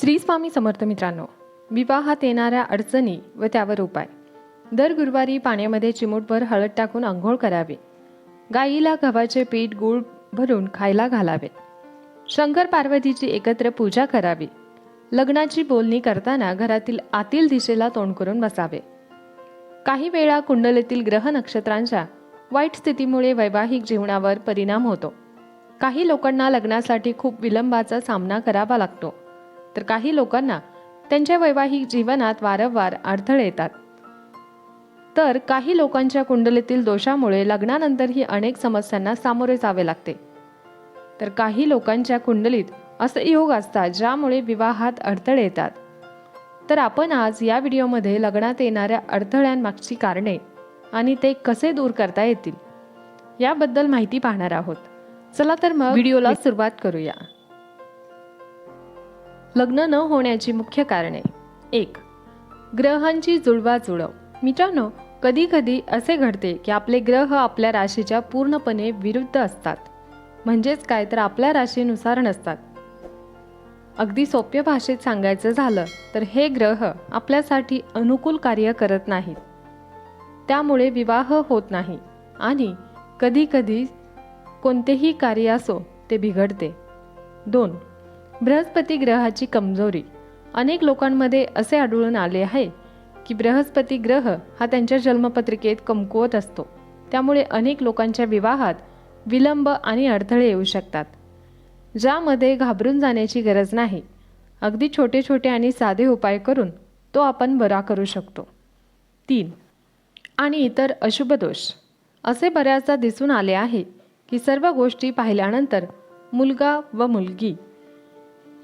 श्री स्वामी समर्थ मित्रांनो विवाहात येणाऱ्या अडचणी व त्यावर उपाय. दर गुरुवारी पाण्यामध्ये चिमूटभर हळद टाकून आंघोळ करावे. गाईला गव्हाचे पीठ गूळ भरून खायला घालावे. शंकर पार्वतीची एकत्र पूजा करावी. लग्नाची बोलणी करताना घरातील आतील दिशेला तोंड करून बसावे. काही वेळा कुंडलीतील ग्रह नक्षत्रांच्या वाईट स्थितीमुळे वैवाहिक जीवनावर परिणाम होतो. काही लोकांना लग्नासाठी खूप विलंबाचा सामना करावा लागतो. तर काही लोकांना त्यांच्या वैवाहिक जीवनात वारंवार अडथळे येतात. तर काही लोकांच्या कुंडलीतील दोषामुळे लग्नानंतरही अनेक समस्यांना सामोरे जावे लागते. तर काही लोकांच्या कुंडलीत असे योग असतात ज्यामुळे विवाहात अडथळे येतात. तर आपण आज या व्हिडिओमध्ये लग्नात येणाऱ्या अडथळ्यांमागची कारणे आणि ते कसे दूर करता येतील याबद्दल माहिती पाहणार आहोत. चला तर मग व्हिडिओला सुरुवात करूया. लग्न न होण्याची मुख्य कारणे. एक ग्रहांची जुळवाजुळव. मित्रांनो कधी कधी असे घडते की आपले ग्रह आपल्या राशीच्या पूर्णपणे विरुद्ध असतात. म्हणजेच काय तर आपल्या राशीनुसार नसतात. अगदी सोप्या भाषेत सांगायचं झालं तर हे ग्रह आपल्यासाठी अनुकूल कार्य करत नाहीत. त्यामुळे विवाह होत नाही आणि कधीकधी कोणतेही कार्य असो ते बिघडते. दोन बृहस्पती ग्रहाची कमजोरी. अनेक लोकांमध्ये असे आढळून आले आहे की बृहस्पती ग्रह हा त्यांच्या जन्मपत्रिकेत कमकुवत असतो. त्यामुळे अनेक लोकांच्या विवाहात विलंब आणि अडथळे येऊ शकतात ज्यामध्ये घाबरून जाण्याची गरज नाही. अगदी छोटे छोटे आणि साधे उपाय करून तो आपण बरा करू शकतो. तीन आणि इतर अशुभ दोष. असे बऱ्याचदा दिसून आले आहे की सर्व गोष्टी पाहिल्यानंतर मुलगा व मुलगी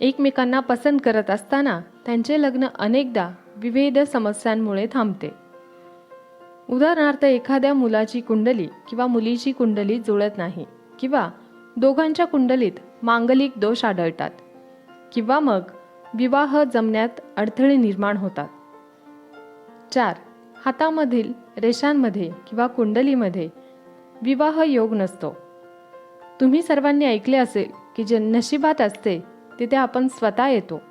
एकमेकांना पसंत करत असताना त्यांचे लग्न अनेकदा विविध समस्यांमुळे थांबते. उदाहरणार्थ एखाद्या मुलाची कुंडली किंवा मुलीची कुंडली जुळत नाही किंवा दोघांच्या कुंडलीत मांगलिक दोष आढळतात किंवा मग विवाह जमण्यात अडथळे निर्माण होतात. चार हातामधील रेषांमध्ये किंवा कुंडलीमध्ये विवाह योग नसतो. तुम्ही सर्वांनी ऐकले असेल की जे नशिबात असते तिथे आपण स्वतः येतो.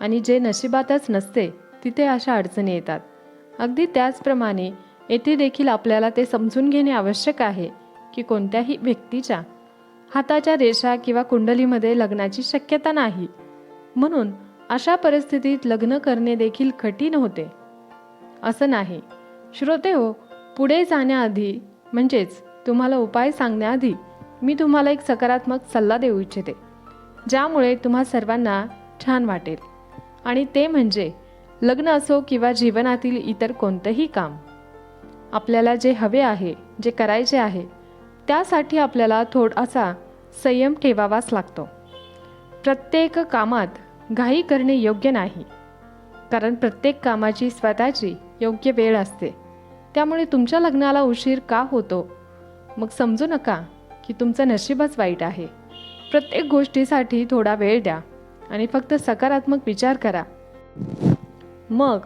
आणि जे नशिबातच नसते तिथे अशा अडचणी येतात. अगदी त्याचप्रमाणे येथे देखील आपल्याला ते समजून घेणे आवश्यक आहे की कोणत्याही व्यक्तीच्या हाताच्या रेषा किंवा कुंडलीमध्ये लग्नाची शक्यता नाही. म्हणून अशा परिस्थितीत लग्न करणे देखील कठीण होते. असं नाही. श्रोते हो पुढे जाण्याआधी म्हणजेच तुम्हाला उपाय सांगण्याआधी मी तुम्हाला एक सकारात्मक सल्ला देऊ इच्छिते. ज्यामुळे तुम्हा सर्वांना छान वाटेल. आणि ते म्हणजे लग्न असो किंवा जीवनातील इतर कोणतंही काम. आपल्याला जे हवे आहे जे करायचे आहे त्यासाठी आपल्याला थोडासा संयम ठेवावाच लागतो. प्रत्येक कामात घाई करणे योग्य नाही. कारण प्रत्येक कामाची स्वतःची योग्य वेळ असते. त्यामुळे तुमच्या लग्नाला उशीर का होतो? मग समजू नका की तुमचं नशीबच वाईट आहे. प्रत्येक गोष्टीसाठी थोडा वेळ द्या आणि फक्त सकारात्मक विचार करा. मग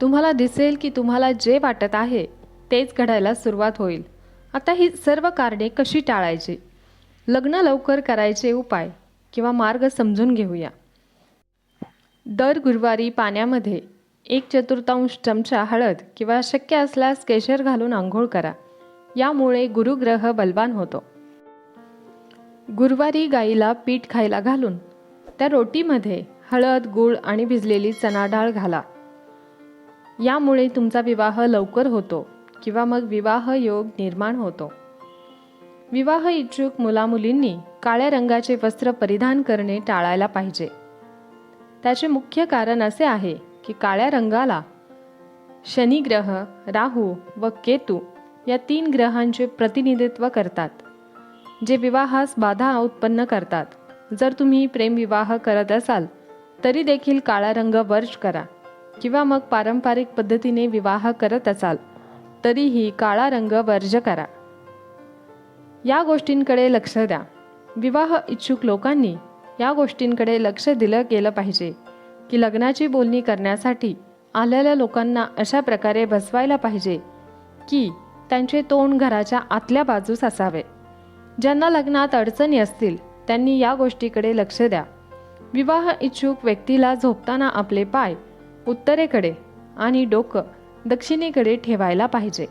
तुम्हाला दिसेल की तुम्हाला जे वाटत आहे तेच घडायला सुरुवात होईल. आता ही सर्व कारणे कशी टाळायची? लग्न लवकर करायचे उपाय किंवा मार्ग समजून घेऊया. दर गुरुवारी पाण्यामध्ये एक चतुर्थांश चमचा हळद किंवा शक्य असल्यास केशर घालून आंघोळ करा. यामुळे गुरुग्रह बलवान होतो. गुरुवारी गाईला पीठ खायला घालून त्या रोटीमध्ये हळद गूळ आणि भिजलेली चणा डाळ घाला. यामुळे तुमचा विवाह लवकर होतो किंवा मग विवाह योग निर्माण होतो. विवाह इच्छुक मुलामुलींनी काळ्या रंगाचे वस्त्र परिधान करणे टाळायला पाहिजे. त्याचे मुख्य कारण असे आहे की काळ्या रंगाला शनिग्रह राहू व केतू या तीन ग्रहांचे प्रतिनिधित्व करतात. जे विवाहास बाधा उत्पन्न करतात. जर तुम्ही प्रेमविवाह करत असाल तरी देखील काळा रंग वर्ज करा. किंवा मग पारंपरिक पद्धतीने विवाह करत असाल तरीही काळा रंग वर्ज करा. या गोष्टींकडे लक्ष द्या. विवाह इच्छुक लोकांनी या गोष्टींकडे लक्ष दिलं गेलं पाहिजे की लग्नाची बोलणी करण्यासाठी आलेल्या लोकांना अशा प्रकारे बसवायला पाहिजे की त्यांचे तोंड घराच्या आतल्या बाजूस असावे. ज्यांना लग्नात अडचणी असतील त्यांनी या गोष्टीकडे लक्ष द्या. विवाह इच्छुक व्यक्तीला झोपताना आपले पाय उत्तरेकडे आणि डोकं दक्षिणेकडे ठेवायला पाहिजे.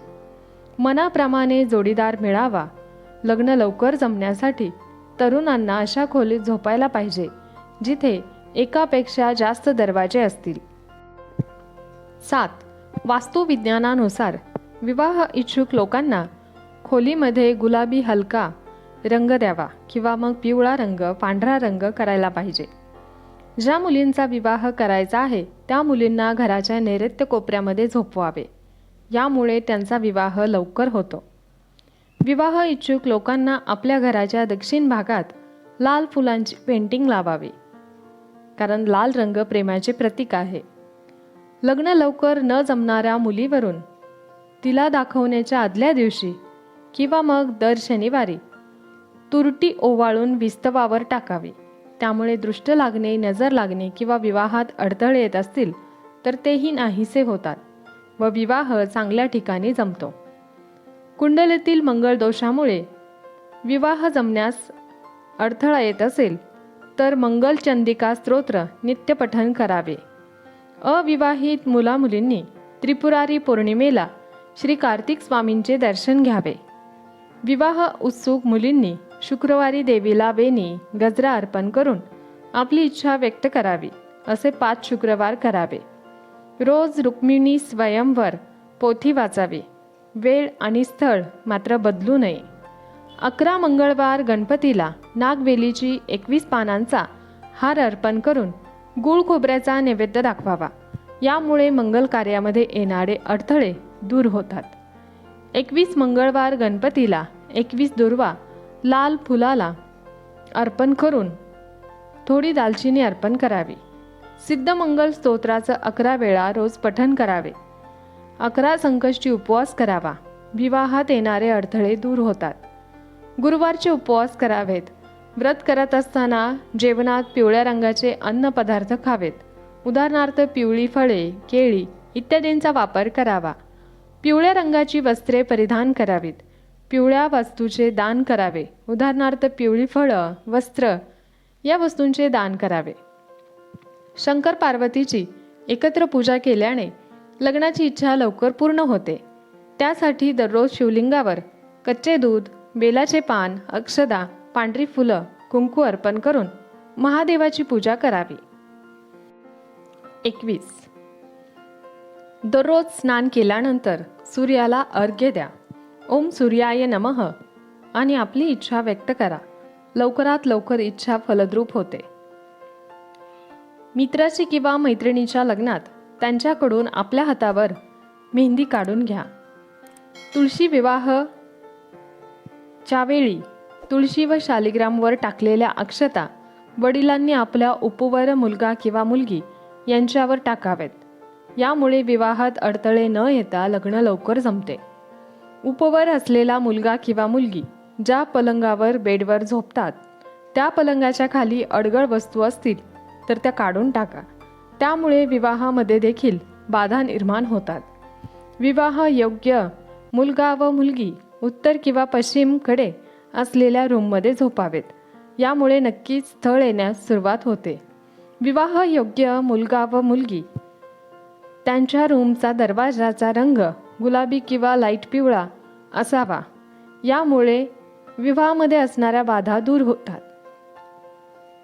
मनाप्रमाणे जोडीदार मिळावा. लग्न लवकर जमण्यासाठी तरुणांना अशा खोलीत झोपायला पाहिजे जिथे एकापेक्षा जास्त दरवाजे असतील. सात. वास्तुविज्ञानानुसार विवाह इच्छुक लोकांना खोलीमध्ये गुलाबी हलका रंग द्यावा किंवा मग पिवळा रंग पांढरा रंग करायला पाहिजे. ज्या मुलींचा विवाह करायचा आहे त्या मुलींना घराच्या नैऋत्य कोपऱ्यामध्ये झोपवावे. यामुळे त्यांचा विवाह लवकर होतो. विवाह इच्छुक लोकांना आपल्या घराच्या दक्षिण भागात लाल फुलांची पेंटिंग लावावी. कारण लाल रंग प्रेमाचे प्रतीक आहे. लग्न लवकर न जमणाऱ्या मुलीवरून तिला दाखवण्याच्या आदल्या दिवशी किंवा मग दर शनिवारी तुरटी ओवाळून विस्तवावर टाकावी. त्यामुळे दृष्ट लागणे नजर लागणे किंवा विवाहात अडथळे येत असतील तर तेही नाहीसे होतात व विवाह चांगल्या ठिकाणी जमतो. कुंडलीतील मंगळ दोषामुळे विवाह जमण्यास अडथळा येत असेल तर मंगल चंदिका स्तोत्र नित्यपठन करावे. अविवाहित मुलामुलींनी त्रिपुरारी पौर्णिमेला श्री कार्तिक स्वामींचे दर्शन घ्यावे. विवाह उत्सुक मुलींनी शुक्रवारी देवीला वेणी गजरा अर्पण करून आपली इच्छा व्यक्त करावी असे पाच शुक्रवार करावे. रोज रुक्मिणी स्वयंवर पोथी वाचावी. वेळ आणि स्थळ मात्र बदलू नये. अकरा मंगळवार गणपतीला नागवेलीची एकवीस पानांचा हार अर्पण करून गुळ खोबऱ्याचा नैवेद्य दाखवावा. यामुळे मंगल कार्यामध्ये येणारे अडथळे दूर होतात. एकवीस मंगळवार गणपतीला एकवीस दुर्वा लाल फुलाला अर्पण करून थोडी दालचिनी अर्पण करावी. सिद्धमंगल स्तोत्राचं अकरा वेळा रोज पठण करावे. अकरा संकष्टी उपवास करावा. विवाहात येणारे अडथळे दूर होतात. गुरुवारचे उपवास करावेत. व्रत करत असताना जेवणात पिवळ्या रंगाचे अन्न पदार्थ खावेत. उदाहरणार्थ पिवळी फळे केळी इत्यादींचा वापर करावा. पिवळ्या रंगाची वस्त्रे परिधान करावीत. पिवळ्या वस्तूचे दान करावे. उदाहरणार्थ पिवळी फळं वस्त्र या वस्तूंचे दान करावे. शंकर पार्वतीची एकत्र पूजा केल्याने लग्नाची इच्छा लवकर पूर्ण होते. त्यासाठी दररोज शिवलिंगावर कच्चे दूध बेलाचे पान अक्षदा पांढरी फुलं कुंकू अर्पण करून महादेवाची पूजा करावी. एकवीस. दररोज स्नान केल्यानंतर सूर्याला अर्घ्य द्या. ओम सूर्याय नमः. आणि आपली इच्छा व्यक्त करा. लवकरात लवकर इच्छा फलद्रूप होते. मित्राची किंवा मैत्रिणीच्या लग्नात त्यांच्याकडून आपल्या हातावर मेहंदी काढून घ्या. तुळशी विवाह च्या वेळी तुळशी व शालिग्रामवर टाकलेल्या अक्षता वडिलांनी आपल्या उपवर मुलगा किंवा मुलगी यांच्यावर टाकावेत. यामुळे विवाहात अडथळे न येता लग्न लवकर जमते. उपवर असलेला मुलगा किंवा मुलगी ज्या पलंगावर बेडवर झोपतात त्या पलंगाच्या खाली अडगळ वस्तू असतील तर त्या काढून टाका. त्यामुळे विवाहामध्ये देखील बाधा निर्माण होतात. विवाह योग्य मुलगा व मुलगी उत्तर किंवा पश्चिमकडे असलेल्या रूममध्ये झोपावेत. यामुळे नक्कीच स्थळ येण्यास सुरुवात होते. विवाह योग्य मुलगा व मुलगी त्यांच्या रूमचा दरवाजाचा रंग गुलाबी किंवा लाइट पिवळा असावा. यामुळे विवाहामध्ये असणाऱ्या बाधा दूर होतात.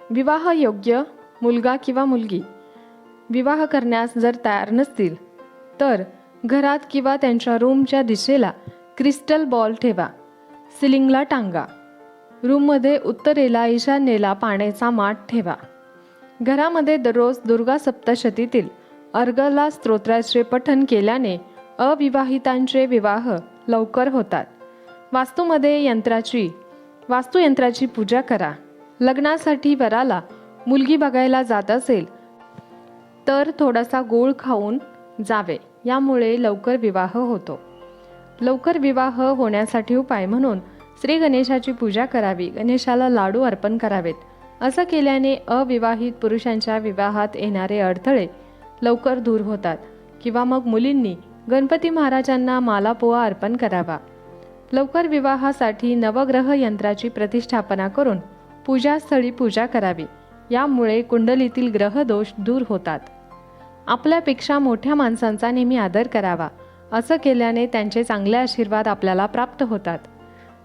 विवाह योग्य मुलगा किंवा मुलगी विवाह करण्यास जर तयार नसतील तर घरात किंवा त्यांच्या रूमच्या दिशेला क्रिस्टल बॉल ठेवा. सिलिंगला टांगा. रूममध्ये उत्तरेला ईशान्येला पाण्याचा माठ ठेवा. घरामध्ये दररोज दुर्गा सप्तशतीतील अर्गला स्तोत्राचे पठन केल्याने अविवाहितांचे विवाह लवकर होतात. वास्तूमध्ये यंत्राची वास्तुयंत्राची पूजा करा. लग्नासाठी वराला मुलगी बघायला जात असेल तर थोडासा गोळ खाऊन जावे. यामुळे लवकर विवाह होतो. लवकर विवाह होण्यासाठी उपाय म्हणून श्री गणेशाची पूजा करावी. गणेशाला लाडू अर्पण करावेत. असं केल्याने अविवाहित पुरुषांच्या विवाहात येणारे अडथळे लवकर दूर होतात किंवा मग मुलींनी गणपती महाराजांना मालापोहा अर्पण करावा. लवकर विवाहासाठी नवग्रह यंत्राची प्रतिष्ठापना करून पूजास्थळी पूजा करावी. यामुळे कुंडलीतील ग्रहदोष दूर होतात. आपल्यापेक्षा मोठ्या माणसांचा नेहमी आदर करावा असं केल्याने त्यांचे चांगले आशीर्वाद आपल्याला प्राप्त होतात.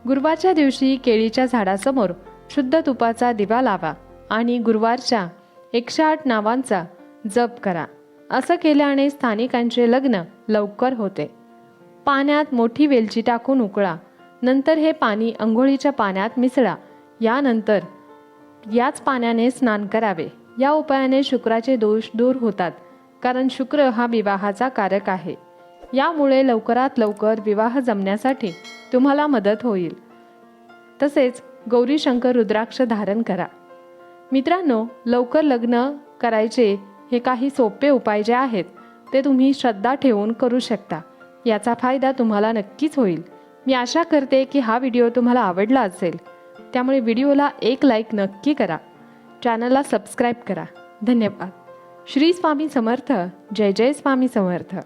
गुरुवारच्या दिवशी केळीच्या झाडासमोर शुद्ध तुपाचा दिवा लावा आणि गुरुवारच्या एकशे आठ नावांचा जप करा. असं केल्याने स्थानिकांचे लग्न लवकर होते. पाण्यात मोठी वेलची टाकून उकळा नंतर हे पाणी अंघोळीच्या पाण्यात मिसळा यानंतर याच पाण्याने स्नान करावे. या उपायाने शुक्राचे दोष दूर होतात कारण शुक्र हा विवाहाचा कारक आहे. यामुळे लवकरात लवकर विवाह जमण्यासाठी तुम्हाला मदत होईल. तसेच गौरी शंकर रुद्राक्ष धारण करा. मित्रांनो लवकर लग्न करायचे हे काही सोपे उपाय जे आहेत ते तुम्ही श्रद्धा ठेवून करू शकता. याचा फायदा तुम्हाला नक्कीच होईल. मी आशा करते की हा व्हिडिओ तुम्हाला आवडला असेल. त्यामुळे व्हिडिओला एक लाईक नक्की करा. चॅनलला सबस्क्राईब करा. धन्यवाद. श्री स्वामी समर्थ. जय जय स्वामी समर्थ.